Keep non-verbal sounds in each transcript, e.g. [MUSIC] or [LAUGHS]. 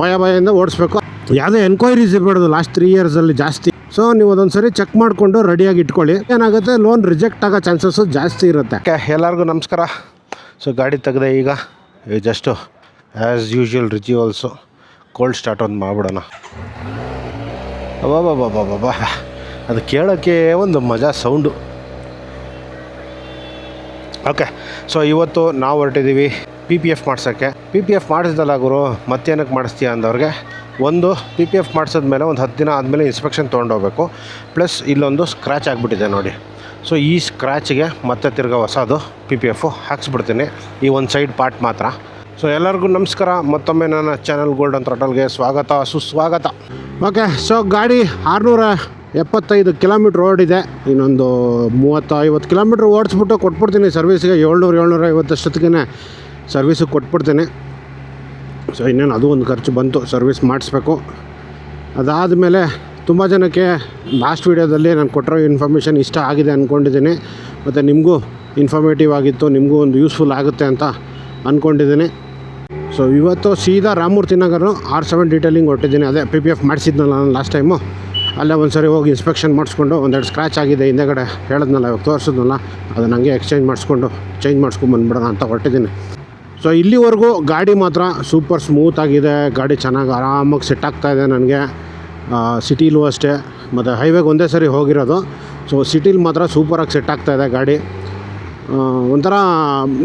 ಭಯ ಭಯದಿಂದ ಓಡಿಸ್ಬೇಕು. ಯಾವುದೇ ಎನ್ಕ್ವೈರೀಸ್ ಇರಬಾರ್ದು ಲಾಸ್ಟ್ ತ್ರೀ ಇಯರ್ಸಲ್ಲಿ ಜಾಸ್ತಿ. ಸೊ ನೀವು ಒಂದೊಂದ್ಸರಿ ಚೆಕ್ ಮಾಡಿಕೊಂಡು ರೆಡಿಯಾಗಿ ಇಟ್ಕೊಳ್ಳಿ. ಏನಾಗುತ್ತೆ ಲೋನ್ ರಿಜೆಕ್ಟ್ ಆಗೋ ಚಾನ್ಸಸ್ಸು ಜಾಸ್ತಿ ಇರುತ್ತೆ. ಎಲ್ಲರಿಗೂ ನಮಸ್ಕಾರ. ಸೊ ಗಾಡಿ ತೆಗೆದೆ ಈಗ just as usual rituals cold start ಒಂದು ಮಾಡ್ಬಿಡೋಣ. ಬಾಬಾ ಅದು ಕೇಳೋಕ್ಕೆ ಒಂದು ಮಜಾ ಸೌಂಡು ಓಕೆ ಸೊ ಇವತ್ತು ನಾವು ಹೊರಟಿದ್ದೀವಿ. ಪಿ ಪಿ ಎಫ್ ಮಾಡ್ಸೋಕ್ಕೆ. ಪಿ ಪಿ ಎಫ್ ಮಾಡಿಸ್ದಲ್ಲ ಗುರು, ಮತ್ತೇನಕ್ಕೆ ಮಾಡಿಸ್ತೀಯ ಅಂದವ್ರಿಗೆ, ಒಂದು ಪಿ ಪಿ ಎಫ್ ಮಾಡಿಸಿದ್ಮೇಲೆ ಒಂದು ಹತ್ತು ದಿನ ಆದಮೇಲೆ ಇನ್ಸ್ಪೆಕ್ಷನ್ ತೊಗೊಂಡೋಗ್ಬೇಕು. ಪ್ಲಸ್ ಇಲ್ಲೊಂದು ಸ್ಕ್ರ್ಯಾಚ್ ಆಗಿಬಿಟ್ಟಿದೆ ನೋಡಿ. ಸೊ ಈ ಸ್ಕ್ರ್ಯಾಚ್ಗೆ ಮತ್ತೆ ತಿರ್ಗಾ ಹೊಸದು ಪಿ ಪಿ ಎಫು ಹಾಕ್ಸ್ಬಿಡ್ತೀನಿ. ಈ ಒಂದು ಸೈಡ್ ಪಾರ್ಟ್ ಮಾತ್ರ. ಸೊ ಎಲ್ಲರಿಗೂ ನಮಸ್ಕಾರ. ಮತ್ತೊಮ್ಮೆ ನನ್ನ ಚಾನಲ್ ಗೋಲ್ಡನ್ ಥ್ರಟಲ್ಗೆ ಸ್ವಾಗತ, ಸುಸ್ವಾಗತ. ಓಕೆ ಸೊ ಗಾಡಿ ಆರುನೂರ ಎಪ್ಪತ್ತೈದು ಕಿಲೋಮೀಟ್ರ್ ಓಡಿದೆ ಇನ್ನೊಂದು ಮೂವತ್ತು ಐವತ್ತು ಕಿಲೋಮೀಟ್ರ್ ಓಡಿಸ್ಬಿಟ್ಟು ಕೊಟ್ಬಿಡ್ತೀನಿ ಸರ್ವಿಸ್ಗೆ ಏಳ್ನೂರು ಏಳ್ನೂರ ಐವತ್ತಷ್ಟೊತ್ತಿಗೆ ಸರ್ವಿಸಿಗೆ ಕೊಟ್ಬಿಡ್ತೇನೆ. ಸೊ ಇನ್ನೇನು ಅದು ಒಂದು ಖರ್ಚು ಬಂತು. ಸರ್ವಿಸ್ ಮಾಡಿಸ್ಬೇಕು. ಅದಾದಮೇಲೆ ತುಂಬ ಜನಕ್ಕೆ ಲಾಸ್ಟ್ ವೀಡಿಯೋದಲ್ಲಿ ನಾನು ಕೊಟ್ಟಿರೋ ಇನ್ಫಾರ್ಮೇಷನ್ ಇಷ್ಟ ಆಗಿದೆ ಅಂದ್ಕೊಂಡಿದ್ದೀನಿ ಮತ್ತು ನಿಮಗೂ ಇನ್ಫಾರ್ಮೇಟಿವ್ ಆಗಿತ್ತು, ನಿಮಗೂ ಒಂದು ಯೂಸ್ಫುಲ್ ಆಗುತ್ತೆ ಅಂತ ಅಂದ್ಕೊಂಡಿದ್ದೀನಿ ಸೊ ಇವತ್ತು ಸೀದಾ ರಾಮೂರ್ತಿ ನಗರನು ಆರ್ ಸೆವೆನ್ ಡೀಟೇಲಿಂಗ್ ಹೊಟ್ಟಿದ್ದೀನಿ ಅದೇ ಪಿ ಪಿ ಎಫ್ ಮಾಡಿಸಿದ್ನಲ್ಲ ನಾನು ಲಾಸ್ಟ್ ಟೈಮು ಅಲ್ಲೇ ಒಂದು ಸರಿ ಹೋಗಿ ಇನ್ಸ್ಪೆಕ್ಷನ್ ಮಾಡಿಸ್ಕೊಂಡು ಒಂದೆರಡು ಸ್ಕ್ರ್ಯಾಚ್ ಆಗಿದೆ ಹಿಂದೆಗಡೆ. ಹೇಳಿದ್ನಲ್ಲ, ಇವಾಗ ತೋರಿಸಿದ್ನಲ್ಲ. ಅದನ್ನು ಹಂಗೆ ಎಕ್ಸ್ಚೇಂಜ್ ಮಾಡಿಸ್ಕೊಂಡು ಚೇಂಜ್ ಮಾಡಿಸ್ಕೊಂಡು ಬಂದ್ಬಿಡೋಣ ಅಂತ ಹೊರಟಿದ್ದೀನಿ ಸೊ ಇಲ್ಲಿವರೆಗೂ ಗಾಡಿ ಮಾತ್ರ ಸೂಪರ್ ಸ್ಮೂತ್ ಆಗಿದೆ. ಗಾಡಿ ಚೆನ್ನಾಗಿ ಆರಾಮಾಗಿ ಸೆಟ್ ಆಗ್ತಾ ಇದೆ ನನಗೆ. ಸಿಟಿಲೂ ಅಷ್ಟೇ. ಮತ್ತು ಹೈವೇಗೆ ಒಂದೇ ಸರಿ ಹೋಗಿರೋದು. ಸೊ ಸಿಟಿಲಿ ಮಾತ್ರ ಸೂಪರಾಗಿ ಸೆಟ್ ಆಗ್ತಾ ಇದೆ ಗಾಡಿ. ಒಂಥರ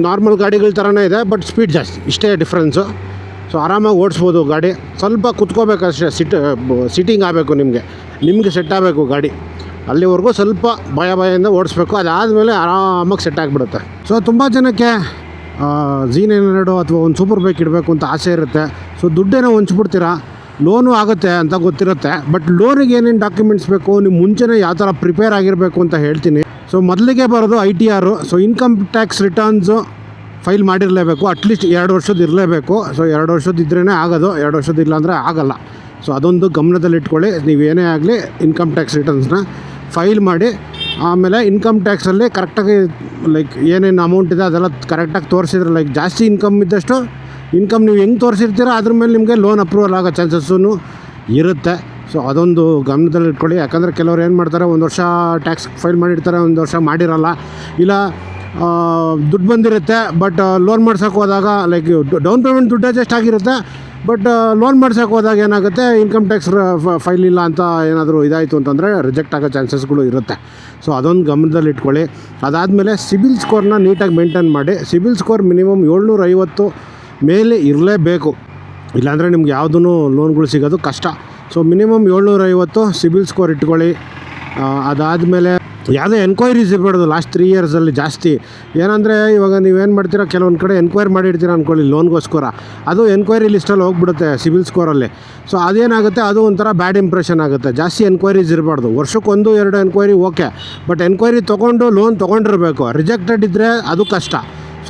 ನಾರ್ಮಲ್ ಗಾಡಿಗಳ ಥರನೇ ಇದೆ ಬಟ್ ಸ್ಪೀಡ್ ಜಾಸ್ತಿ. ಇಷ್ಟೇ ಡಿಫ್ರೆನ್ಸು ಸೊ ಆರಾಮಾಗಿ ಓಡಿಸ್ಬೋದು ಗಾಡಿ. ಸ್ವಲ್ಪ ಕುತ್ಕೋಬೇಕಷ್ಟೇ ಸಿಟ್ ಸಿಟ್ಟಿಂಗ್ ಆಗಬೇಕು ನಿಮಗೆ. ನಿಮಗೆ ಸೆಟ್ ಆಗಬೇಕು ಗಾಡಿ. ಅಲ್ಲಿವರೆಗೂ ಸ್ವಲ್ಪ ಭಯ ಭಯದಿಂದ ಓಡಿಸ್ಬೇಕು. ಅದಾದಮೇಲೆ ಆರಾಮಾಗಿ ಸೆಟ್ ಆಗಿಬಿಡುತ್ತೆ. ಸೊ ತುಂಬ ಜನಕ್ಕೆ ಜೀ ನೈನ್ ಹಂಡ್ರೆಡು ಅಥವಾ ಒಂದು ಸೂಪರ್ ಬೈಕ್ ಇಡಬೇಕು ಅಂತ ಆಸೆ ಇರುತ್ತೆ. ಸೊ ದುಡ್ಡೇನೋ ಹೊಂಚ್ಬಿಡ್ತೀರಾ? ಲೋನು ಆಗುತ್ತೆ ಅಂತ ಗೊತ್ತಿರುತ್ತೆ. ಬಟ್ ಲೋನಿಗೆ ಏನೇನು ಡಾಕ್ಯುಮೆಂಟ್ಸ್ ಬೇಕು, ನೀವು ಮುಂಚೆನೇ ಯಾವ ಥರ ಪ್ರಿಪೇರ್ ಆಗಿರಬೇಕು ಅಂತ ಹೇಳ್ತೀನಿ. ಸೊ ಮೊದಲಿಗೆ ಬರೋದು I T R so income tax returns file ಮಾಡಿರಲೇಬೇಕು. At least ಎರಡು ವರ್ಷದ ಇರಲೇಬೇಕು. ಸೊ ಎರಡು ವರ್ಷದ ಇದ್ರೇ ಆಗೋದು. ಎರಡು ವರ್ಷದ ಅಂದರೆ ಆಗಲ್ಲ. ಸೊ ಅದೊಂದು ಗಮನದಲ್ಲಿಟ್ಕೊಳ್ಳಿ. ನೀವು ಏನೇ ಆಗಲಿ ಇನ್ಕಮ್ ಟ್ಯಾಕ್ಸ್ ರಿಟರ್ನ್ಸ್ನ ಫೈಲ್ ಮಾಡಿ. ಆಮೇಲೆ ಇನ್ಕಮ್ ಟ್ಯಾಕ್ಸಲ್ಲಿ ಕರೆಕ್ಟಾಗಿ ಲೈಕ್ ಏನೇನು ಅಮೌಂಟ್ ಇದೆ ಅದೆಲ್ಲ ಕರೆಕ್ಟಾಗಿ ತೋರಿಸಿದ್ರೆ ಲೈಕ್ ಜಾಸ್ತಿ ಇನ್ಕಮ್ ಇದ್ದಷ್ಟು ಇನ್ಕಮ್ ನೀವು ಹೆಂಗೆ ತೋರಿಸಿರ್ತೀರೋ ಅದ್ರ ಮೇಲೆ ನಿಮಗೆ ಲೋನ್ ಅಪ್ರೂವಲ್ ಆಗೋ ಚಾನ್ಸಸ್ಸೂ ಇರುತ್ತೆ. ಸೊ ಅದೊಂದು ಗಮನದಲ್ಲಿ ಇಟ್ಕೊಳ್ಳಿ. ಯಾಕಂದರೆ ಕೆಲವರು ಏನು ಮಾಡ್ತಾರೆ, ಒಂದು ವರ್ಷ ಟ್ಯಾಕ್ಸ್ ಫೈಲ್ ಮಾಡಿರ್ತಾರೆ, ಒಂದು ವರ್ಷ ಮಾಡಿರಲ್ಲ. ಇಲ್ಲ ದುಡ್ಡು ಬಂದಿರುತ್ತೆ ಬಟ್ ಲೋನ್ ಮಾಡ್ಸೋಕೆ ಹೋದಾಗ ಲೈಕ್ ಡೌನ್ ಪೇಮೆಂಟ್ ದುಡ್ಡು ಅಡ್ಜಸ್ಟ್ ಆಗಿರುತ್ತೆ. ಬಟ್ ಲೋನ್ ಮಾಡ್ಸೋಕೆ ಹೋದಾಗ ಏನಾಗುತ್ತೆ? ಇನ್ಕಮ್ ಟ್ಯಾಕ್ಸ್ ಫೈಲ್ ಇಲ್ಲ ಅಂತ ಏನಾದರೂ ಇದಾಯಿತು ಅಂತಂದರೆ ರಿಜೆಕ್ಟ್ ಆಗೋ ಚಾನ್ಸಸ್ಗಳು ಇರುತ್ತೆ. ಸೊ ಅದೊಂದು ಗಮನದಲ್ಲಿ ಇಟ್ಕೊಳ್ಳಿ. ಅದಾದಮೇಲೆ ಸಿಬಿಲ್ ಸ್ಕೋರ್ನ ನೀಟಾಗಿ ಮೇಂಟೈನ್ ಮಾಡಿ. ಸಿಬಿಲ್ ಸ್ಕೋರ್ ಮಿನಿಮಮ್ ಏಳ್ನೂರ ಐವತ್ತು ಮೇಲೆ ಇರಲೇಬೇಕು. ಇಲ್ಲಾಂದರೆ ನಿಮ್ಗೆ ಯಾವುದೂ ಲೋನ್ಗಳು ಸಿಗೋದು ಕಷ್ಟ. ಸೊ ಮಿನಿಮಮ್ ಏಳ್ನೂರೈವತ್ತು ಸಿಬಿಲ್ ಸ್ಕೋರ್ ಇಟ್ಕೊಳ್ಳಿ. ಅದಾದಮೇಲೆ ಯಾವುದೇ ಎನ್ಕ್ವೈರೀಸ್ ಇರಬಾರ್ದು. ಲಾಸ್ಟ್ ತ್ರೀ ಇಯರ್ಸಲ್ಲಿ ಜಾಸ್ತಿ. ಏನಂದರೆ ಇವಾಗ ನೀವೇನು ಮಾಡ್ತೀರಾ? ಕೆಲವೊಂದು ಕಡೆ ಎನ್ಕ್ವೈರಿ ಮಾಡಿರ್ತೀರ ಅಂದ್ಕೊಳ್ಳಿ ಲೋನ್ಗೋಸ್ಕರ ಅದು ಎನ್ಕ್ವೈರಿ ಲಿಸ್ಟಲ್ಲಿ ಹೋಗ್ಬಿಡುತ್ತೆ, ಸಿಬಿಲ್ ಸ್ಕೋರಲ್ಲಿ ಸೊ ಅದೇನಾಗುತ್ತೆ? ಅದು ಒಂಥರ ಬ್ಯಾಡ್ ಇಂಪ್ರೆಷನ್ ಆಗುತ್ತೆ. ಜಾಸ್ತಿ ಎನ್ಕ್ವೈರೀಸ್ ಇರಬಾರ್ದು. ವರ್ಷಕ್ಕೊಂದು ಎರಡು ಎನ್ಕ್ವೈರಿ ಓಕೆ ಬಟ್ ಎನ್ಕ್ವೈರಿ ತೊಗೊಂಡು ಲೋನ್ ತೊಗೊಂಡಿರಬೇಕು. ರಿಜೆಕ್ಟೆಡ್ ಇದ್ದರೆ ಅದು ಕಷ್ಟ.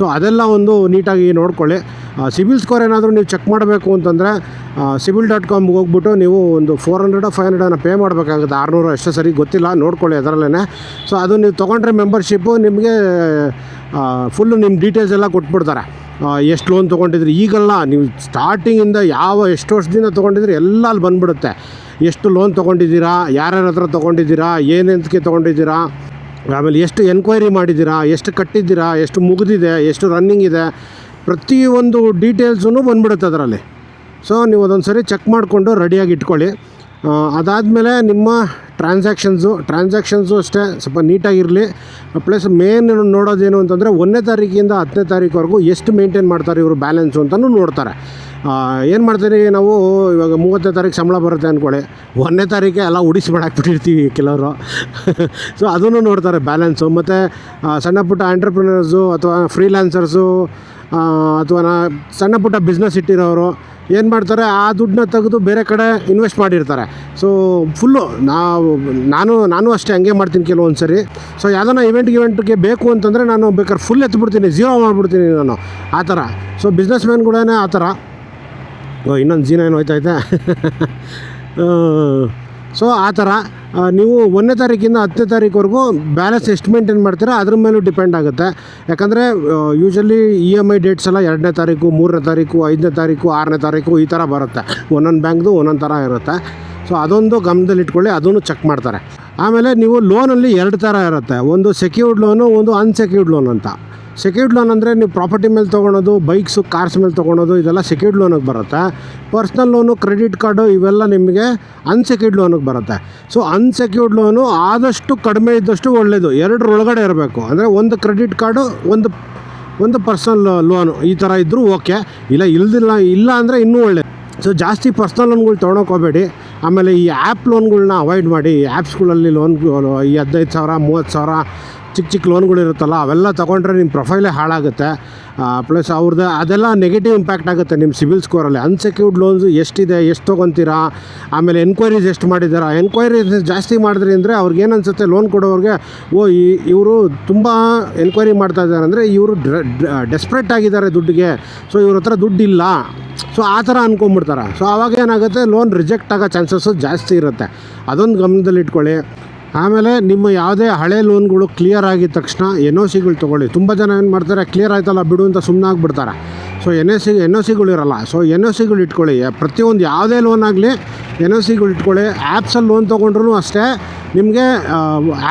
ಸೊ ಅದೆಲ್ಲ ಒಂದು ನೀಟಾಗಿ ನೋಡ್ಕೊಳ್ಳಿ. ಸಿಬಿಲ್ ಸ್ಕೋರ್ ಏನಾದರೂ ನೀವು ಚೆಕ್ ಮಾಡಬೇಕು ಅಂತಂದರೆ ಸಿಬಿಲ್ ಡಾಟ್ ಕಾಮ್ಗೆ ಹೋಗ್ಬಿಟ್ಟು ನೀವು ಒಂದು ಫೋರ್ ಹಂಡ್ರೆಡ್, ಫೈವ್ ಹಂಡ್ರೆಡನ್ನು ಪೇ ಮಾಡಬೇಕಾಗುತ್ತೆ. ಆರುನೂರು ಅಷ್ಟೇ ಸರಿ ಗೊತ್ತಿಲ್ಲ, ನೋಡ್ಕೊಳ್ಳಿ ಅದರಲ್ಲೇ ಸೊ ಅದು ನೀವು ತೊಗೊಂಡ್ರೆ ಮೆಂಬರ್ಶಿಪ್ಪು, ನಿಮಗೆ ಫುಲ್ಲು ನಿಮ್ಮ ಡೀಟೇಲ್ಸ್ ಎಲ್ಲ ಕೊಟ್ಬಿಡ್ತಾರೆ. ಎಷ್ಟು ಲೋನ್ ತೊಗೊಂಡಿದ್ರಿ? ಈಗಲ್ಲ ನೀವು ಸ್ಟಾರ್ಟಿಂಗಿಂದ ಯಾವ ಎಷ್ಟು ವರ್ಷದಿಂದ ತೊಗೊಂಡಿದ್ರಿ? ಎಲ್ಲ ಅಲ್ಲಿ ಬಂದ್ಬಿಡುತ್ತೆ. ಎಷ್ಟು ಲೋನ್ ತೊಗೊಂಡಿದ್ದೀರಾ? ಯಾರ್ಯಾರ ಹತ್ರ ತೊಗೊಂಡಿದ್ದೀರಾ? ಏನೇಂತಕ್ಕೆ ತೊಗೊಂಡಿದ್ದೀರಾ? ಆಮೇಲೆ ಎಷ್ಟು ಎನ್ಕ್ವೈರಿ ಮಾಡಿದ್ದೀರಾ, ಎಷ್ಟು ಕಟ್ಟಿದ್ದೀರಾ, ಎಷ್ಟು ಮುಗಿದಿದೆ, ಎಷ್ಟು ರನ್ನಿಂಗ್ ಇದೆ ಪ್ರತಿಯೊಂದು ಡೀಟೇಲ್ಸೂ ಬಂದ್ಬಿಡುತ್ತೆ ಅದರಲ್ಲಿ. ಸೊ ನೀವು ಅದೊಂದು ಸರಿ ಚೆಕ್ ಮಾಡಿಕೊಂಡು ರೆಡಿಯಾಗಿ ಇಟ್ಕೊಳ್ಳಿ. ಅದಾದಮೇಲೆ ನಿಮ್ಮ ಟ್ರಾನ್ಸಾಕ್ಷನ್ಸು ಟ್ರಾನ್ಸಾಕ್ಷನ್ಸು ಅಷ್ಟೇ ಸ್ವಲ್ಪ ನೀಟಾಗಿರಲಿ. ಪ್ಲಸ್ ಮೇನ್ ನೋಡೋದೇನು ಅಂತಂದರೆ ಒಂದನೇ ತಾರೀಕಿಂದ ಹತ್ತನೇ ತಾರೀಕುವರೆಗೂ ಎಷ್ಟು ಮೇಂಟೈನ್ ಮಾಡ್ತಾರೆ ಇವರು ಬ್ಯಾಲೆನ್ಸು ಅಂತಲೂ ನೋಡ್ತಾರೆ. ಏನು ಮಾಡ್ತೀರಿ ನಾವು ಇವಾಗ ಮೂವತ್ತನೇ ತಾರೀಕು ಸಂಬಳ ಬರುತ್ತೆ ಅಂದ್ಕೊಳ್ಳಿ ಒಂದನೇ ತಾರೀಕೆ ಎಲ್ಲ ಉಡಿಸಿ ಮಾಡಾಕ್ಬಿಟ್ಟಿರ್ತೀವಿ ಕೆಲವರು. ಸೊ [LAUGHS] ಅದನ್ನು ನೋಡ್ತಾರೆ ಬ್ಯಾಲೆನ್ಸು ಮತ್ತು ಸಣ್ಣ ಪುಟ್ಟ ಆಂಟ್ರಪ್ರಿನರ್ಸು ಅಥವಾ ಫ್ರೀಲ್ಯಾನ್ಸರ್ಸು ಅಥವಾ ನಾ ಸಣ್ಣ ಪುಟ್ಟ ಬಿಸ್ನೆಸ್ ಇಟ್ಟಿರೋರು ಏನು ಮಾಡ್ತಾರೆ, ಆ ದುಡ್ಡನ್ನ ತೆಗೆದು ಬೇರೆ ಕಡೆ ಇನ್ವೆಸ್ಟ್ ಮಾಡಿರ್ತಾರೆ. ಸೊ ಫುಲ್ಲು ನಾವು, ನಾನು ನಾನು ಅಷ್ಟೇ ಹಂಗೆ ಮಾಡ್ತೀನಿ ಕೆಲವೊಂದು ಸರಿ. ಸೊ ಯಾವುದನ್ನ ಇವೆಂಟ್ ಇವೆಂಟ್ಗೆ ಬೇಕು ಅಂತಂದರೆ ನಾನು ಬೇಕಾದ್ರೆ ಫುಲ್ ಎತ್ಬಿಡ್ತೀನಿ ಝೀರೋ ಮಾಡಿಬಿಡ್ತೀನಿ ನಾನು. ಆ ಥರ. ಸೊ ಬಿಸ್ನೆಸ್ ಮ್ಯಾನ್ ಕೂಡ ಆ ಥರ. ಇನ್ನೊಂದು ಜೀನ ಏನು ಹೋಯ್ತೈತೆ? [LAUGHS] ಸೊ ಆ ಥರ ನೀವು ಒಂದನೇ ತಾರೀಕಿಂದ ಹತ್ತನೇ ತಾರೀಕುವರೆಗೂ ಬ್ಯಾಲೆನ್ಸ್ ಎಷ್ಟು ಮೇಂಟೈನ್ ಮಾಡ್ತೀರಾ, ಅದ್ರ ಮೇಲೂ ಡಿಪೆಂಡ್ ಆಗುತ್ತೆ. ಯಾಕಂದರೆ usually E M I dates ಎಲ್ಲ ಎರಡನೇ ತಾರೀಕು, ಮೂರನೇ ತಾರೀಕು, ಐದನೇ ತಾರೀಕು, ಆರನೇ ತಾರೀಕು ಈ ಥರ ಬರುತ್ತೆ. ಒಂದೊಂದು ಬ್ಯಾಂಕ್ದು ಒಂದೊಂದು ಥರ ಇರುತ್ತೆ. ಸೊ ಅದೊಂದು ಗಮನದಲ್ಲಿ ಇಟ್ಕೊಳ್ಳಿ, ಅದನ್ನು ಚೆಕ್ ಮಾಡ್ತಾರೆ. ಆಮೇಲೆ ನೀವು ಲೋನಲ್ಲಿ ಎರಡು ಥರ ಇರುತ್ತೆ. ಒಂದು ಸೆಕ್ಯೂರ್ಡ್ ಲೋನು ಒಂದು ಅನ್ಸೆಕ್ಯೂರ್ಡ್ ಲೋನ್ ಅಂತ. ಸೆಕ್ಯೂರ್ಡ್ ಲೋನ್ ಅಂದರೆ ನೀವು ಪ್ರಾಪರ್ಟಿ ಮೇಲೆ ತೊಗೊಳೋದು ಬೈಕ್ಸು ಕಾರ್ಸ್ ಮೇಲೆ ತೊಗೊಳೋದು, ಇದೆಲ್ಲ ಸೆಕ್ಯೂರ್ಡ್ ಲೋನಿಗೆ ಬರುತ್ತೆ. ಪರ್ಸ್ನಲ್ ಲೋನು ಕ್ರೆಡಿಟ್ ಕಾರ್ಡು ಇವೆಲ್ಲ ನಿಮಗೆ ಅನ್ಸೆಕ್ಯೂರ್ಡ್ ಲೋನಿಗೆ ಬರುತ್ತೆ. ಸೊ ಅನ್ಸೆಕ್ಯೂರ್ಡ್ ಲೋನು ಆದಷ್ಟು ಕಡಿಮೆ ಇದ್ದಷ್ಟು ಒಳ್ಳೆಯದು ಎರಡರೊಳಗಡೆ ಇರಬೇಕು. ಅಂದರೆ ಒಂದು ಕ್ರೆಡಿಟ್ ಕಾರ್ಡು ಒಂದು ಒಂದು ಪರ್ಸನಲ್ ಲೋನು ಈ ಥರ ಇದ್ದರೂ ಓಕೆ ಇಲ್ಲ, ಇಲ್ದಿಲ್ಲ, ಇಲ್ಲ ಅಂದರೆ ಇನ್ನೂ ಒಳ್ಳೆಯದು ಸೊ ಜಾಸ್ತಿ ಪರ್ಸ್ನಲ್ ಲೋನ್ಗಳು ತೊಗೊಳಕ್ಕೆ ಹೋಗಬೇಡಿ. ಆಮೇಲೆ ಈ ಆ್ಯಪ್ ಲೋನ್ಗಳನ್ನ ಅವಾಯ್ಡ್ ಮಾಡಿ. ಆ್ಯಪ್ಸ್ಗಳಲ್ಲಿ ಲೋನ್ ಈ ಹದಿನೈದು ಸಾವಿರ, ಮೂವತ್ತು ಸಾವಿರ ಚಿಕ್ಕ ಚಿಕ್ಕ ಲೋನ್ಗಳು ಇರುತ್ತಲ್ಲ, ಅವೆಲ್ಲ ತೊಗೊಂಡ್ರೆ ನಿಮ್ಮ ಪ್ರೊಫೈಲೇ ಹಾಳಾಗುತ್ತೆ. ಪ್ಲಸ್ ಅವ್ರದ್ದು ಅದೆಲ್ಲ ನೆಗೆಟಿವ್ ಇಂಪ್ಯಾಕ್ಟ್ ಆಗುತ್ತೆ ನಿಮ್ಮ ಸಿಬಿಲ್ ಸ್ಕೋರಲ್ಲಿ ಅನ್ಸೆಕ್ಯೂರ್ಡ್ ಲೋನ್ಸ್ ಎಷ್ಟಿದೆ, ಎಷ್ಟು ತೊಗೊತೀರಾ, ಆಮೇಲೆ ಎನ್ಕ್ವೈರೀಸ್ ಎಷ್ಟು ಮಾಡಿದ್ದೀರಾ ಎನ್ಕ್ವೈರೀಸ್ ಜಾಸ್ತಿ ಮಾಡಿದ್ರಿ ಅಂದರೆ ಅವ್ರಿಗೆ ಏನು ಅನ್ಸುತ್ತೆ? ಲೋನ್ ಕೊಡೋರಿಗೆ, ಓ ಇವರು ತುಂಬ ಎನ್ಕ್ವೈರಿ ಮಾಡ್ತಾ ಇದ್ದಾರೆ ಅಂದರೆ ಇವರು ಡೆಸ್ಪ್ರೇಟ್ ಆಗಿದ್ದಾರೆ ದುಡ್ಡಿಗೆ. ಸೊ ಇವ್ರ ಹತ್ರ ದುಡ್ಡಿಲ್ಲ. ಸೊ ಆ ಥರ ಅನ್ಕೊಂಬಿಡ್ತಾರೆ. ಸೊ ಆವಾಗ ಏನಾಗುತ್ತೆ? ಲೋನ್ ರಿಜೆಕ್ಟ್ ಆಗೋ ಚಾನ್ಸಸ್ಸು ಜಾಸ್ತಿ ಇರುತ್ತೆ. ಅದೊಂದು ಗಮನದಲ್ಲಿ ಇಟ್ಕೊಳ್ಳಿ ಆಮೇಲೆ ನಿಮ್ಮ ಯಾವುದೇ ಹಳೆ ಲೋನ್ಗಳು ಕ್ಲಿಯರ್ ಆಗಿದ ತಕ್ಷಣ ಎನ್ ಒ ಸಿಗಳು ತೊಗೊಳ್ಳಿ. ತುಂಬ ಜನ ಏನು ಮಾಡ್ತಾರೆ ಕ್ಲಿಯರ್ ಆಯ್ತಲ್ಲ, ಬಿಡು ಅಂತ ಸುಮ್ಮನೆ ಆಗಿಬಿಡ್ತಾರೆ. So N O C N O ಸಿಗಳು ಇರೋಲ್ಲ. ಸೊ ಎನ್ ಒ ಸಿಗಳು ಇಟ್ಕೊಳ್ಳಿ. ಪ್ರತಿಯೊಂದು ಯಾವುದೇ ಲೋನ್ ಆಗಲಿ ಎನ್ ಒ ಸಿಗಳು ಇಟ್ಕೊಳ್ಳಿ. ಆ್ಯಪ್ಸಲ್ಲಿ ಲೋನ್ ತೊಗೊಂಡ್ರು ಅಷ್ಟೇ ನಿಮಗೆ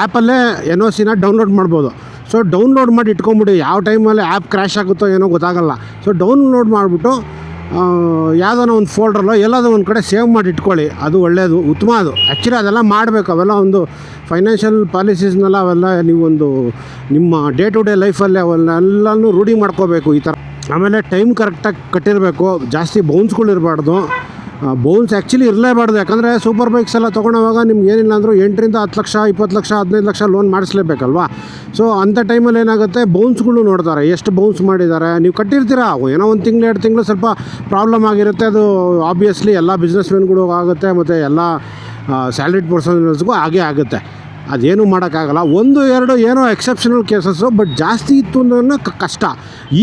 ಆ್ಯಪಲ್ಲೇ ಎನ್ ಒ ಸಿನ ಡೌನ್ಲೋಡ್ ಮಾಡ್ಬೋದು. ಸೊ ಡೌನ್ಲೋಡ್ ಮಾಡಿ ಇಟ್ಕೊಂಬಿಡಿ ಯಾವ ಟೈಮಲ್ಲಿ ಆ್ಯಪ್ ಕ್ರ್ಯಾಶ್ ಆಗುತ್ತೋ ಏನೋ ಗೊತ್ತಾಗಲ್ಲ. ಸೊ ಡೌನ್ಲೋಡ್ ಮಾಡಿಬಿಟ್ಟು ಯಾವುದಾನ ಒಂದು ಫೋಲ್ಡ್ರಲ್ಲೋ ಎಲ್ಲಾದರೂ ಒಂದು ಕಡೆ ಸೇವ್ ಮಾಡಿ ಇಟ್ಕೊಳ್ಳಿ. ಅದು ಒಳ್ಳೆಯದು ಉತ್ತಮ ಅದು. ಆ್ಯಕ್ಚುಲಿ ಅದೆಲ್ಲ ಮಾಡಬೇಕು, ಅವೆಲ್ಲ ಒಂದು ಫೈನಾನ್ಷಿಯಲ್ ಪಾಲಿಸೀಸ್ನೆಲ್ಲ ಅವೆಲ್ಲ ನೀವೊಂದು ನಿಮ್ಮ ಡೇ ಟು ಡೇ ಲೈಫಲ್ಲಿ ಅವೆಲ್ಲನೂ ರೂಢಿ ಮಾಡ್ಕೋಬೇಕು ಈ ಥರ ಆಮೇಲೆ ಟೈಮ್ ಕರೆಕ್ಟಾಗಿ ಕಟ್ಟಿರಬೇಕು, ಜಾಸ್ತಿ ಬೌನ್ಸ್ಗಳು ಇರಬಾರ್ದು. ಬೌನ್ಸ್ ಆ್ಯಕ್ಚುಲಿ ಇರಲೇಬಾರ್ದು. ಯಾಕಂದರೆ ಸೂಪರ್ ಬೈಕ್ಸ್ ಎಲ್ಲ ತೊಗೊಳೋವಾಗ ನಿಮ್ಗೆ ಏನಿಲ್ಲ ಅಂದರೂ ಎಂಟರಿಂದ ಹತ್ತು ಲಕ್ಷ, ಇಪ್ಪತ್ತು ಲಕ್ಷ, ಹದಿನೈದು ಲಕ್ಷ ಲೋನ್ ಮಾಡಿಸ್ಲೇಬೇಕಲ್ವಾ? ಸೊ ಅಂಥ ಟೈಮಲ್ಲಿ ಏನಾಗುತ್ತೆ ಬೌನ್ಸ್ಗಳು ನೋಡ್ತಾರೆ. ಎಷ್ಟು ಬೌನ್ಸ್ ಮಾಡಿದ್ದಾರೆ? ನೀವು ಕಟ್ಟಿರ್ತೀರಾ? ಏನೋ ಒಂದು ತಿಂಗಳು, ಎರಡು ತಿಂಗಳು ಸ್ವಲ್ಪ ಪ್ರಾಬ್ಲಮ್ ಆಗಿರುತ್ತೆ. ಅದು ಆಬ್ವಿಯಸ್ಲಿ ಎಲ್ಲ ಬಿಸ್ನೆಸ್ ಮೆನ್ಗಳು ಆಗುತ್ತೆ, ಮತ್ತು ಎಲ್ಲ ಸ್ಯಾಲ್ರಿಡ್ ಪರ್ಸನ್ಸ್ಗೂ ಹಾಗೇ ಆಗುತ್ತೆ. ಅದೇನು ಮಾಡೋಕ್ಕಾಗಲ್ಲ. ಒಂದು, ಎರಡು ಏನೋ ಎಕ್ಸೆಪ್ಷನಲ್ ಕೇಸಸ್ಸು ಬಟ್ ಜಾಸ್ತಿ ಇತ್ತು ಅಂದ್ರೆ ಕಷ್ಟ.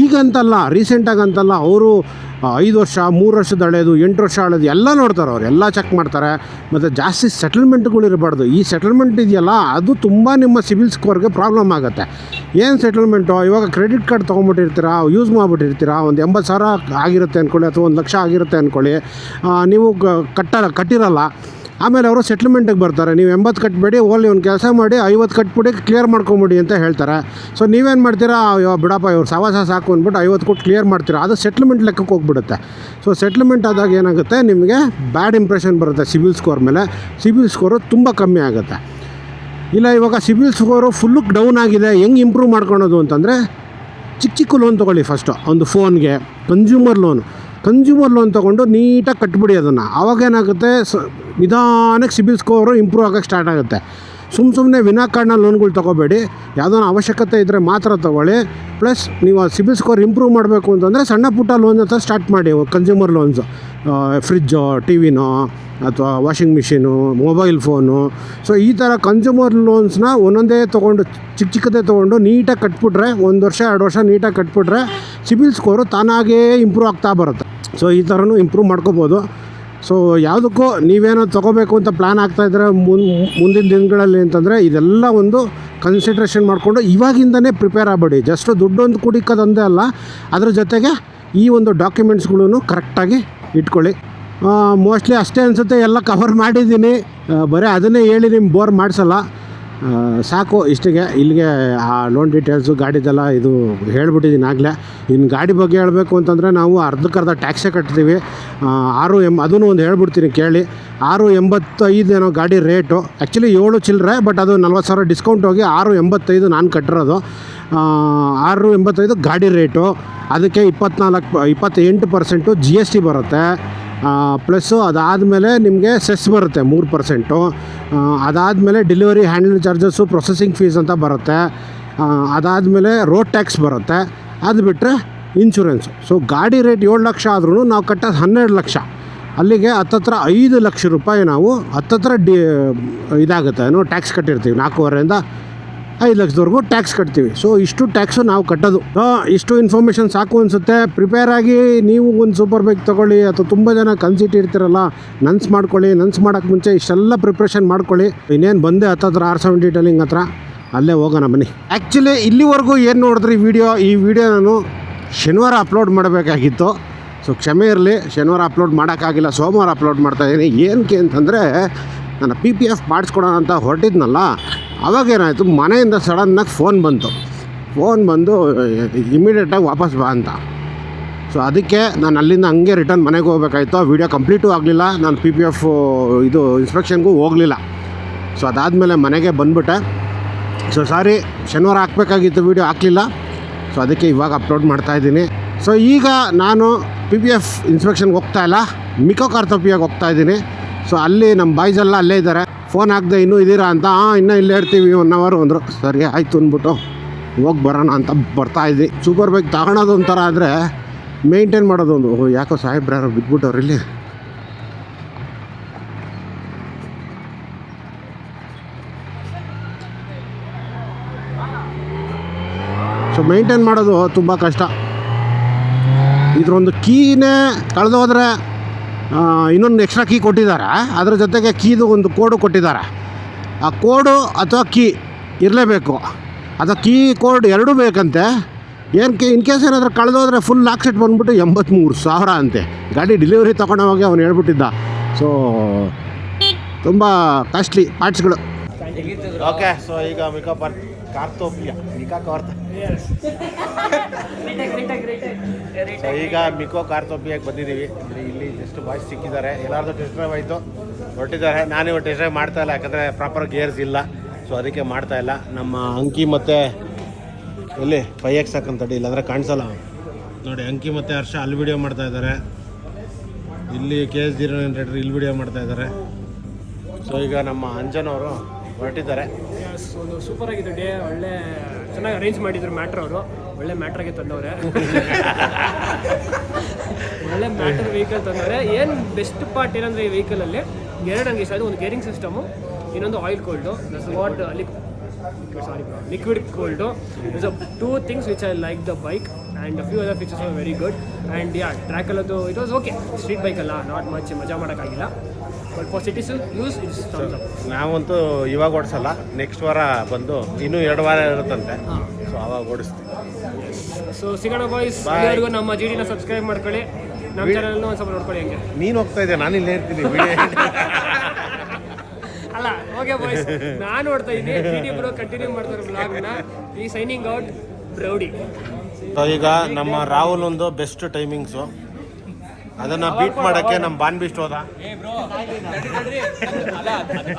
ಈಗಂತಲ್ಲ ರೀಸೆಂಟಾಗಿ ಅಂತಲ್ಲ ಅವರು ಐದು ವರ್ಷ, ಮೂರು ವರ್ಷದ ಹಳೇದು, ಎಂಟು ವರ್ಷ ಹಳೇದು ಎಲ್ಲ ನೋಡ್ತಾರೆ ಅವ್ರು. ಎಲ್ಲ ಚೆಕ್ ಮಾಡ್ತಾರೆ. ಮತ್ತು ಜಾಸ್ತಿ ಸೆಟಲ್ಮೆಂಟ್ಗಳು ಇರಬಾರ್ದು. ಈ ಸೆಟಲ್ಮೆಂಟ್ ಇದೆಯಲ್ಲ, ಅದು ತುಂಬ ನಿಮ್ಮ ಸಿವಿಲ್ ಸ್ಕೋರ್ಗೆ ಪ್ರಾಬ್ಲಮ್ ಆಗುತ್ತೆ. ಏನು ಸೆಟಲ್ಮೆಂಟು ಇವಾಗ ಕ್ರೆಡಿಟ್ ಕಾರ್ಡ್ ತೊಗೊಂಬಿಟ್ಟಿರ್ತೀರಾ ಯೂಸ್ ಮಾಡಿಬಿಟ್ಟಿರ್ತೀರಾ, ಒಂದು ಎಂಬತ್ತು ಸಾವಿರ ಆಗಿರುತ್ತೆ ಅಂದ್ಕೊಳ್ಳಿ ಅಥವಾ ಒಂದು ಲಕ್ಷ ಆಗಿರುತ್ತೆ ಅಂದ್ಕೊಳ್ಳಿ ನೀವು ಕಟ್ಟ ಕಟ್ಟಿರಲ್ಲ. ಆಮೇಲೆ ಅವರು ಸೆಟ್ಲ್ಮೆಂಟಿಗೆ ಬರ್ತಾರೆ. ನೀವು ಎಂಬತ್ತು ಕಟ್ಬೇಡಿ, ಓನ್ಲಿ ಒಂದು ಕೆಲಸ ಮಾಡಿ ಐವತ್ತು ಕಟ್ಬಿಡಿ ಕ್ಲಿಯರ್ ಮಾಡ್ಕೊಂಬಿಡಿ ಅಂತ ಹೇಳ್ತಾರೆ. ಸೊ ನೀವೇನು ಮಾಡ್ತೀರಾ? ಬಿಡಪ್ಪ, ಇವ್ರು ಸವಾಸ ಸಾಕು ಅಂದ್ಬಿಟ್ಟು ಐವತ್ತು ಕೊಟ್ಟು ಕ್ಲಿಯರ್ ಮಾಡ್ತೀರಾ? ಅದು ಸೆಟ್ಲ್ಮೆಂಟ್ ಲೆಕ್ಕಕ್ಕೆ ಹೋಗ್ಬಿಡುತ್ತೆ. ಸೊ ಸೆಟ್ಲ್ಮೆಂಟ್ ಆದಾಗ ಏನಾಗುತ್ತೆ? ನಿಮಗೆ ಬ್ಯಾಡ್ ಇಂಪ್ರೆಷನ್ ಬರುತ್ತೆ ಸಿಬಿಲ್ ಸ್ಕೋರ್ ಮೇಲೆ. ಸಿಬಿಲ್ ಸ್ಕೋರು ತುಂಬ ಕಮ್ಮಿ ಆಗುತ್ತೆ. ಇಲ್ಲ, ಇವಾಗ ಸಿಬಿಲ್ ಸ್ಕೋರು ಫುಲ್ಲು ಡೌನ್ ಆಗಿದೆ. ಹೆಂಗೆ ಇಂಪ್ರೂವ್ ಮಾಡ್ಕೊಳೋದು ಅಂತಂದರೆ, ಚಿಕ್ಕ ಚಿಕ್ಕ ಲೋನ್ ತೊಗೊಳ್ಳಿ ಫಸ್ಟು ಒಂದು ಫೋನ್ಗೆ ಕನ್ಸ್ಯೂಮರ್ ಲೋನ್ ಕನ್ಸ್ಯೂಮರ್ ಲೋನ್ ತೊಗೊಂಡು ನೀಟಾಗಿ ಕಟ್ಬಿಡಿ ಅದನ್ನು. ಆವಾಗೇನಾಗುತ್ತೆ ಸ, ನಿಧಾನಕ್ಕೆ ಸಿಬಿಲ್ ಸ್ಕೋರು ಇಂಪ್ರೂವ್ ಆಗೋಕ್ಕೆ ಸ್ಟಾರ್ಟ್ ಆಗುತ್ತೆ. ಸುಮ್ಮ ಸುಮ್ಮನೆ ವಿನಾಕಾರಣ ಲೋನ್ಗಳು ತೊಗೋಬೇಡಿ. ಯಾವುದೋ ಅವಶ್ಯಕತೆ ಇದ್ದರೆ ಮಾತ್ರ ತೊಗೊಳ್ಳಿ. ಪ್ಲಸ್ ನೀವು ಆ ಸಿಬಿಲ್ ಸ್ಕೋರ್ ಇಂಪ್ರೂವ್ ಮಾಡಬೇಕು ಅಂತಂದರೆ ಸಣ್ಣ ಪುಟ್ಟ ಲೋನ್ ಅಂತ ಸ್ಟಾರ್ಟ್ ಮಾಡಿ ಕನ್ಸ್ಯೂಮರ್ ಲೋನ್ಸು ಫ್ರಿಜ್ಜು ಟಿ ವಿನೋ ಅಥವಾ washing machine mobile phone so ಈ ಥರ ಕನ್ಸ್ಯೂಮರ್ ಲೋನ್ಸ್ನ ಒಂದೊಂದೇ ತೊಗೊಂಡು, ಚಿಕ್ಕ ಚಿಕ್ಕದೇ ತೊಗೊಂಡು ನೀಟಾಗಿ ಕಟ್ಬಿಟ್ರೆ, ಒಂದು ವರ್ಷ, ಎರಡು ವರ್ಷ ನೀಟಾಗಿ ಕಟ್ಬಿಟ್ರೆ ಸಿಬಿಲ್ ಸ್ಕೋರು ತಾನಾಗೇ ಇಂಪ್ರೂವ್ ಆಗ್ತಾ ಬರುತ್ತೆ. ಸೊ ಈ ಥರನೂ ಇಂಪ್ರೂವ್ ಮಾಡ್ಕೋಬೋದು. ಸೊ ಯಾವುದಕ್ಕೂ ನೀವೇನೋ ತೊಗೋಬೇಕು ಅಂತ ಪ್ಲ್ಯಾನ್ ಆಗ್ತಾಯಿದ್ರೆ ಮುನ್, ಮುಂದಿನ ದಿನಗಳಲ್ಲಿ ಅಂತಂದರೆ ಇದೆಲ್ಲ ಒಂದು ಕನ್ಸಿಡ್ರೇಷನ್ ಮಾಡಿಕೊಂಡು ಇವಾಗಿಂದನೇ ಪ್ರಿಪೇರ್ ಆಗಬೇಡಿ. ಜಸ್ಟ್ ದುಡ್ಡೊಂದು ಕುಡಿಕೋದೊಂದೇ ಅಲ್ಲ, ಅದ್ರ ಜೊತೆಗೆ ಈ ಒಂದು ಡಾಕ್ಯುಮೆಂಟ್ಸ್ಗಳೂ ಕರೆಕ್ಟಾಗಿ ಇಟ್ಕೊಳ್ಳಿ. ಮೋಸ್ಟ್ಲಿ ಅಷ್ಟೇ ಅನಿಸುತ್ತೆ, ಎಲ್ಲ ಕವರ್ ಮಾಡಿದ್ದೀನಿ. ಬರೀ ಅದನ್ನೇ ಹೇಳಿ ನಿಮ್ಮ ಬೋರ್ ಮಾಡಿಸಲ್ಲ. ಸಾಕು, ಇಷ್ಟಿಗೆ, ಇಲ್ಲಿಗೆ, ಆ ಲೋನ್ ಡೀಟೇಲ್ಸು ಗಾಡಿದೆಲ್ಲ ಇದು ಹೇಳ್ಬಿಟ್ಟಿದ್ದೀನಿ ಆಗಲೇ. ಇನ್ನು ಗಾಡಿ ಬಗ್ಗೆ ಹೇಳಬೇಕು ಅಂತಂದರೆ ನಾವು ಅರ್ಧಕ್ಕರ್ಧ ಟ್ಯಾಕ್ಸೇ ಕಟ್ತೀವಿ. ಆರು ಎಂ, ಅದನ್ನು ಒಂದು ಹೇಳ್ಬಿಡ್ತೀನಿ ಕೇಳಿ. ಆರು ಎಂಬತ್ತೈದು ಏನೋ ಗಾಡಿ ರೇಟು ಆ್ಯಕ್ಚುಲಿ ಏಳು ಚಿಲ್ಲರೆ ಬಟ್ ಅದು ನಲ್ವತ್ತು ಸಾವಿರ ಡಿಸ್ಕೌಂಟ್ ಹೋಗಿ ಆರು ಎಂಬತ್ತೈದು ನಾನು ಕಟ್ಟಿರೋದು. ಆರು ಎಂಬತ್ತೈದು ಗಾಡಿ ರೇಟು ಅದಕ್ಕೆ ಇಪ್ಪತ್ನಾಲ್ಕು, ಇಪ್ಪತ್ತೆಂಟು ಪರ್ಸೆಂಟು ಜಿ ಎಸ್ ಟಿ ಬರುತ್ತೆ. ಪ್ಲಸ್ಸು ಅದಾದಮೇಲೆ ನಿಮಗೆ ಸೆಸ್ ಬರುತ್ತೆ ಮೂರು ಪರ್ಸೆಂಟು ಅದಾದಮೇಲೆ delivery handling charges processing fees ಅಂತ ಬರುತ್ತೆ. ಅದಾದಮೇಲೆ ರೋಡ್ ಟ್ಯಾಕ್ಸ್ ಬರುತ್ತೆ. ಅದು ಬಿಟ್ಟರೆ ಇನ್ಶೂರೆನ್ಸು ಸೊ ಗಾಡಿ ರೇಟ್ ಏಳು ಲಕ್ಷ ಆದ್ರೂ ನಾವು ಕಟ್ಟೋದು ಹನ್ನೆರಡು ಲಕ್ಷ. ಅಲ್ಲಿಗೆ ಹತ್ತತ್ರ ಐದು ಲಕ್ಷ ರೂಪಾಯಿ ನಾವು ಹತ್ತತ್ರ ಡಿ, ಇದಾಗುತ್ತೆ. ಏನೋ ಟ್ಯಾಕ್ಸ್ ಕಟ್ಟಿರ್ತೀವಿ ನಾಲ್ಕೂವರೆಯಿಂದ ಐದು ಲಕ್ಷದವರೆಗೂ ಟ್ಯಾಕ್ಸ್ ಕಟ್ತೀವಿ. ಸೊ ಇಷ್ಟು ಟ್ಯಾಕ್ಸು ನಾವು ಕಟ್ಟೋದು. ಇಷ್ಟು ಇನ್ಫಾರ್ಮೇಷನ್ ಸಾಕು ಅನಿಸುತ್ತೆ. ಪ್ರಿಪೇರ್ ಆಗಿ ನೀವು ಒಂದು ಸೂಪರ್ ಬೈಕ್ ತೊಗೊಳ್ಳಿ ಅಥವಾ ತುಂಬ ಜನ ಕನ್ಸಿಟ್ ಇರ್ತಿರಲ್ಲ, ನನ್ಸ್ ಮಾಡ್ಕೊಳ್ಳಿ, ನನ್ಸ್ ಮಾಡೋಕ್ಕೆ ಮುಂಚೆ ಇಷ್ಟೆಲ್ಲ ಪ್ರಿಪ್ರೇಷನ್ ಮಾಡ್ಕೊಳ್ಳಿ. ಇನ್ನೇನು ಬಂದೆ ಹತ್ತತ್ರ, ಆರ್ ಸೆವೆಂಟಿ ಟೆಲಿಂಗ್ ಹತ್ರ, ಅಲ್ಲೇ ಹೋಗೋಣ ಬನ್ನಿ. ಆ್ಯಕ್ಚುಲಿ ಇಲ್ಲಿವರೆಗೂ ಏನು ನೋಡಿದ್ರಿ ವಿಡಿಯೋ ಈ ವಿಡಿಯೋ ನಾನು ಶನಿವಾರ ಅಪ್ಲೋಡ್ ಮಾಡಬೇಕಾಗಿತ್ತು. ಸೊ ಕ್ಷಮೆ ಇರಲಿ, ಶನಿವಾರ ಅಪ್ಲೋಡ್ ಮಾಡೋಕ್ಕಾಗಿಲ್ಲ, ಸೋಮವಾರ ಅಪ್ಲೋಡ್ ಮಾಡ್ತಾಯಿದ್ದೀನಿ ಏನಕ್ಕೆ ಅಂತಂದರೆ, ನನ್ನ ಪಿ ಪಿ ಎಫ್ ಮಾಡಿಸ್ಕೊಡೋಣ ಅಂತ ಹೊರಟಿದ್ನಲ್ಲ ಅವಾಗೇನಾಯಿತು, ಮನೆಯಿಂದ ಸಡನ್ನಾಗಿ ಫೋನ್ ಬಂತು. ಫೋನ್ ಬಂದು ಇಮಿಡಿಯೇಟಾಗಿ ವಾಪಸ್ ಬಾ ಅಂತ. ಸೊ ಅದಕ್ಕೆ ನಾನು ಅಲ್ಲಿಂದ ಹಂಗೆ ರಿಟರ್ನ್ ಮನೆಗೆ ಹೋಗ್ಬೇಕಾಯ್ತು. ವೀಡಿಯೋ ಕಂಪ್ಲೀಟೂ ಆಗಲಿಲ್ಲ. ನಾನು ಪಿ ಪಿ ಎಫ್ ಇದು ಇನ್ಸ್ಪೆಕ್ಷನ್ಗೂ ಹೋಗಲಿಲ್ಲ. ಸೊ ಅದಾದಮೇಲೆ ಮನೆಗೆ ಬಂದುಬಿಟ್ಟೆ. ಸೊ ಸಾರಿ ಶನಿವಾರ ಹಾಕಬೇಕಾಗಿತ್ತು ವೀಡಿಯೋ ಹಾಕಲಿಲ್ಲ. ಸೊ ಅದಕ್ಕೆ ಇವಾಗ ಅಪ್ಲೋಡ್ ಮಾಡ್ತಾಯಿದ್ದೀನಿ ಸೊ ಈಗ ನಾನು ಪಿ ಪಿ ಎಫ್ ಇನ್ಸ್ಪೆಕ್ಷನ್ಗೆ ಹೋಗ್ತಾಯಿಲ್ಲ ಮಿಕೋ ಕಾರ್ತೋಪಿಯಾಗಿ ಹೋಗ್ತಾ ಇದ್ದೀನಿ. ಸೊ ಅಲ್ಲಿ ನಮ್ಮ ಬಾಯ್ಸ್ ಎಲ್ಲ ಅಲ್ಲೇ ಇದ್ದಾರೆ. ಫೋನ್ ಹಾಕ್ದೆ ಇನ್ನೂ ಇದ್ದೀರಾ ಅಂತ ಹಾಂ ಇನ್ನೂ ಇಲ್ಲೇ ಇರ್ತೀವಿ ಒನ್ ಅವರ್ ಅಂದರು. ಸರಿ, ಆಯಿತು, ಅಂದ್ಬಿಟ್ಟು ಹೋಗಿ ಬರೋಣ ಅಂತ ಬರ್ತಾ ಇದ್ವಿ. ಸೂಪರ್ ಬೈಕ್ ತಗೊಳೋದು ಒಂಥರ ಆದರೆ ಮೇಂಟೈನ್ ಮಾಡೋದು ಒಂದು ಯಾಕೋ ಸಾಹೇಬ್ರು ಯಾರು ಬಿದ್ಬಿಟ್ಟವ್ರು ಇಲ್ಲಿ. ಸೊ ಮೇಂಟೈನ್ ಮಾಡೋದು ತುಂಬ ಕಷ್ಟ. ಇದ್ರೊಂದು ಕೀನೇ ಕಳೆದೋದ್ರೆ ಇನ್ನೊಂದು ಎಕ್ಸ್ಟ್ರಾ ಕೀ ಕೊಟ್ಟಿದ್ದಾರೆ. ಅದ್ರ ಜೊತೆಗೆ ಕೀದು ಒಂದು ಕೋಡು ಕೊಟ್ಟಿದ್ದಾರೆ. ಆ ಕೋಡು ಅಥವಾ ಕೀ ಇರಲೇಬೇಕು. ಅದು ಕೀ ಕೋಡ್ ಎರಡೂ ಬೇಕಂತೆ. ಏನು ಕೇ ಇನ್ ಕೇಸ್ ಏನಾದರೂ ಕಳೆದೋದ್ರೆ ಫುಲ್ ಲಾಕ್ ಸೆಟ್ ಬಂದ್ಬಿಟ್ಟು ಎಂಬತ್ತ್ಮೂರು ಸಾವಿರ ಅಂತೆ. ಗಾಡಿ ಡೆಲಿವರಿ ತೊಗೊಂಡೋಗಿ ಅವನು ಹೇಳ್ಬಿಟ್ಟಿದ್ದ. ಸೊ ತುಂಬ ಕಾಸ್ಟ್ಲಿ ಪಾರ್ಟ್ಸ್ಗಳು ಓಕೆ ಸೊ ಈಗ ಮೇಕಪ್ ಕಾರ್ತೋಪಿಯ ಮಿಕಾ ಕಾರ್ತ. ಸೊ ಈಗ ಮಿಕೋ ಕಾರ್ತೋಪಿಯಾಗಿ ಬಂದಿದ್ದೀವಿ. ಇಲ್ಲಿ ಇಲ್ಲಿ ಜಸ್ಟ್ ಬಾಯ್ಸ್ ಸಿಕ್ಕಿದ್ದಾರೆ. ಎಲ್ಲಾರ್ದು ಟೆಸ್ಟ್ ಡ್ರೈವ್ ಆಯಿತು. ಹೊರಟಿದ್ದಾರೆ. ನಾನು ಟೆಸ್ಟ್ ಡ್ರೈವ್ ಮಾಡ್ತಾ ಇಲ್ಲ. ಯಾಕಂದರೆ ಪ್ರಾಪರ್ ಗೇರ್ಸ್ ಇಲ್ಲ. ಸೊ ಅದಕ್ಕೆ ಮಾಡ್ತಾ ಇಲ್ಲ. ನಮ್ಮ ಅಂಕಿ ಮತ್ತು ಎಲ್ಲಿ? ಫೈ ಎಕ್ಸ್ ಹಾಕಂತಡಿ ಇಲ್ಲಾಂದರೆ ಕಾಣಿಸಲ್ಲ ನೋಡಿ ಅಂಕಿ ಮತ್ತು ಹರ್ಷ ಅಲ್ಲಿ ವಿಡಿಯೋ ಮಾಡ್ತಾ ಇದ್ದಾರೆ. ಇಲ್ಲಿ K S zero nine rider ಇಲ್ಲಿ ವಿಡಿಯೋ ಮಾಡ್ತಾ ಇದ್ದಾರೆ. ಸೊ ಈಗ ನಮ್ಮ ಅಂಜನವರು ಅವರು ಹೊರಟಿದ್ದಾರೆ. ಒಂದು ಸೂಪರ್ ಆಗಿದೆ ಡೇ ಒಳ್ಳೆ, ಚೆನ್ನಾಗಿ ಅರೇಂಜ್ ಮಾಡಿದ್ರು ಮ್ಯಾಟ್ರ್ ಅವರು. ಒಳ್ಳೆ ಮ್ಯಾಟ್ರಾಗೆ ತಂದವ್ರೆ. [LAUGHS] ಒಳ್ಳೆ ಮ್ಯಾಟರ್ ವೆಹಿಕಲ್ ತಂದವ್ರೆ. ಏನು ಬೆಸ್ಟ್ ಪಾರ್ಟ್ ಏನಂದ್ರೆ ಈ ವೆಹಿಕಲಲ್ಲಿ ಎರಡು ಹಂಗೆ ಇಷ್ಟ ಒಂದು ಗೇರಿಂಗ್ ಸಿಸ್ಟಮು ಇನ್ನೊಂದು oil cooled what sorry liquid cooled is a two things which I like the bike and few other features are very good and yeah ಟ್ರ್ಯಾಕಲ್ಲದು it was okay street bike ಅಲ್ಲ not much ಮಜಾ ಮಾಡೋಕ್ಕಾಗಿಲ್ಲ. But for cities use it's ನಾವಂತೂ ಇವಾಗ ಓಡಿಸಲ್ಲ. Next ವಾರ ಬಂದು ಇನ್ನೂ ಎರಡು ವಾರ ಇರುತ್ತಂತೆ. ಸೊ ಅವಾಗ ಓಡಿಸ್ತೀವಿ. ಸೊ ಸಿಗೋಣ ಬಾಯ್ಸ್ ಎಲ್ಲರಿಗೂ ನಮ್ಮ ಜಿ ಡಿನ ಸಬ್ಸ್ಕ್ರೈಬ್ ಮಾಡ್ಕೊಳ್ಳಿ. ನಮ್ಮ ಚಾನಲ್ನ ಒಂದು ಸ್ವಲ್ಪ ನೋಡ್ಕೊಳ್ಳಿ ಹಂಗೆ. ನೀನು ಹೋಗ್ತಾ ಇದ್ದೆ ನಾನು ಇಲ್ಲೇ ಇರ್ತೀನಿ [LAUGHS] ಅಲ್ಲ ಓಕೆ ಬಾಯ್ಸ್ ನಾನು ನೋಡ್ತಾ ಇದ್ದೀನಿ. ಜಿ ಡಿ ಬ್ರೋ ಕಂಟಿನ್ಯೂ ಮಾಡ್ತಾರೆ ಬ್ಲಾಗ್ನ ಈ ಸೈನಿಂಗ್ ಔಟ್ ಬ್ರೌಡಿ ಈಗ ನಮ್ಮ ರಾಹುಲ್ ಒಂದು ಬೆಸ್ಟ್ ಟೈಮಿಂಗ್ಸು ಅದನ್ನ ಬೀಟ್ ಮಾಡಕ್ಕೆ ನಮ್ಮ ಬಾನ್ಬಿಸ್ಟ್ ಹೋದ. ಅಲ್ಲ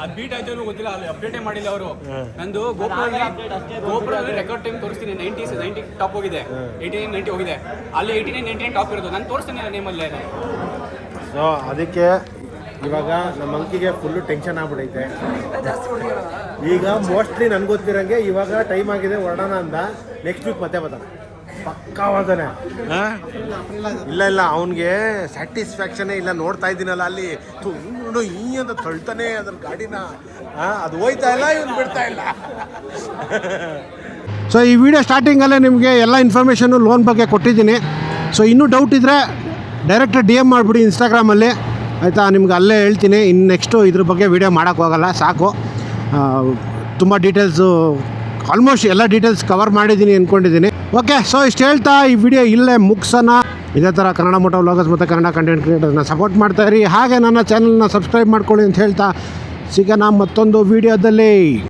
ಅದು ಬೀಟ್ ಆಯ್ತು ಗೊತ್ತಿಲ್ಲ ಅಲ್ಲಿ ಅಪ್ಡೇಟೇ ಮಾಡಿಲ್ಲ ಅವರು. ನಂದು ಗೋಪುರ ಗೋಪುರ ರೆಕಾರ್ಡ್ ಟೈಮ್ ತೋರಿಸ್ತೀನಿ. ನೈಂಟಿ ನೈಂಟಿ ಟಾಪ್ ಹೋಗಿದೆ. ಏಯ್ಟಿ ನೈನ್ ನೈಂಟಿ ಹೋಗಿದೆ. ಅಲ್ಲಿ eighty nine ninety nine top ಇರೋದು. ನಾನು ತೋರಿಸ್ತೀನಿ ನೇಮಲ್ಲೇ ಸೊ ಅದಕ್ಕೆ ಇವಾಗ ನಮ್ಮ ಅಂಕಿಗೆ ಫುಲ್ಲು ಟೆನ್ಷನ್ ಆಗ್ಬಿಡೈತೆ ಈಗ ಮೋಸ್ಟ್ಲಿ ನನ್ಗೆ ಗೊತ್ತಿರಂಗೆ ಇವಾಗ ಟೈಮ್ ಆಗಿದೆ ಹೊರಡೋಣ ಅಂದ. ನೆಕ್ಸ್ಟ್ ವೀಕ್ ಮತ್ತೆ ಬರ್ತಾನೆ ಪಕ್ಕಾ ಹೋದಾನೆ ಇಲ್ಲ ಇಲ್ಲ ಅವನಿಗೆ ಸ್ಯಾಟಿಸ್ಫ್ಯಾಕ್ಷನೇ ಇಲ್ಲ ನೋಡ್ತಾ ಇದ್ದೀನಲ್ಲ ಅಲ್ಲಿ. ನೋಡು ಈ ಅಂತ ತಳ್ತಾನೆ ಅದ್ರ ಗಾಡಿನ. ಅದು ಹೋಯ್ತಾ ಇಲ್ಲ ಇವನು ಬಿಡ್ತಾ ಇಲ್ಲ. ಸೊ ಈ ವಿಡಿಯೋ ಸ್ಟಾರ್ಟಿಂಗಲ್ಲೇ ನಿಮಗೆ ಎಲ್ಲ ಇನ್ಫಾರ್ಮೇಷನ್ನು ಲೋನ್ ಬಗ್ಗೆ ಕೊಟ್ಟಿದ್ದೀನಿ. ಸೊ ಇನ್ನೂ ಡೌಟ್ ಇದ್ದರೆ ಡೈರೆಕ್ಟ್ ಡಿ ಎಂ ಮಾಡಿಬಿಡಿ ಇನ್ಸ್ಟಾಗ್ರಾಮಲ್ಲಿ ಆಯಿತಾ ನಿಮ್ಗೆ ಅಲ್ಲೇ ಹೇಳ್ತೀನಿ. ಇನ್ನು ನೆಕ್ಸ್ಟು ಇದ್ರ ಬಗ್ಗೆ ವಿಡಿಯೋ ಮಾಡೋಕ್ಕೋಗಲ್ಲ ಸಾಕು. ತುಂಬ ಡೀಟೇಲ್ಸು ಆಲ್ಮೋಸ್ಟ್ ಎಲ್ಲ ಡೀಟೇಲ್ಸ್ ಕವರ್ ಮಾಡಿದ್ದೀನಿ ಅಂದ್ಕೊಂಡಿದ್ದೀನಿ ಓಕೆ ಸೊ ಇಷ್ಟು ಹೇಳ್ತಾ ಈ ವಿಡಿಯೋ ಇಲ್ಲೇ ಮುಗ್ಸೋಣ. ಇದೇ ಥರ ಕನ್ನಡ ಮೋಟೋ ವ್ಲಾಗರ್ಸ್ ಮತ್ತು ಕನ್ನಡ ಕಂಟೆಂಟ್ ಕ್ರಿಯೇಟರ್ನ ಸಪೋರ್ಟ್ ಮಾಡ್ತಾಯಿರಿ ಹಾಗೆ ನನ್ನ ಚಾನಲ್ನ ಸಬ್ಸ್ಕ್ರೈಬ್ ಮಾಡ್ಕೊಳ್ಳಿ ಅಂತ ಹೇಳ್ತಾ ಸಿಗೋಣ ಮತ್ತೊಂದು ವಿಡಿಯೋದಲ್ಲಿ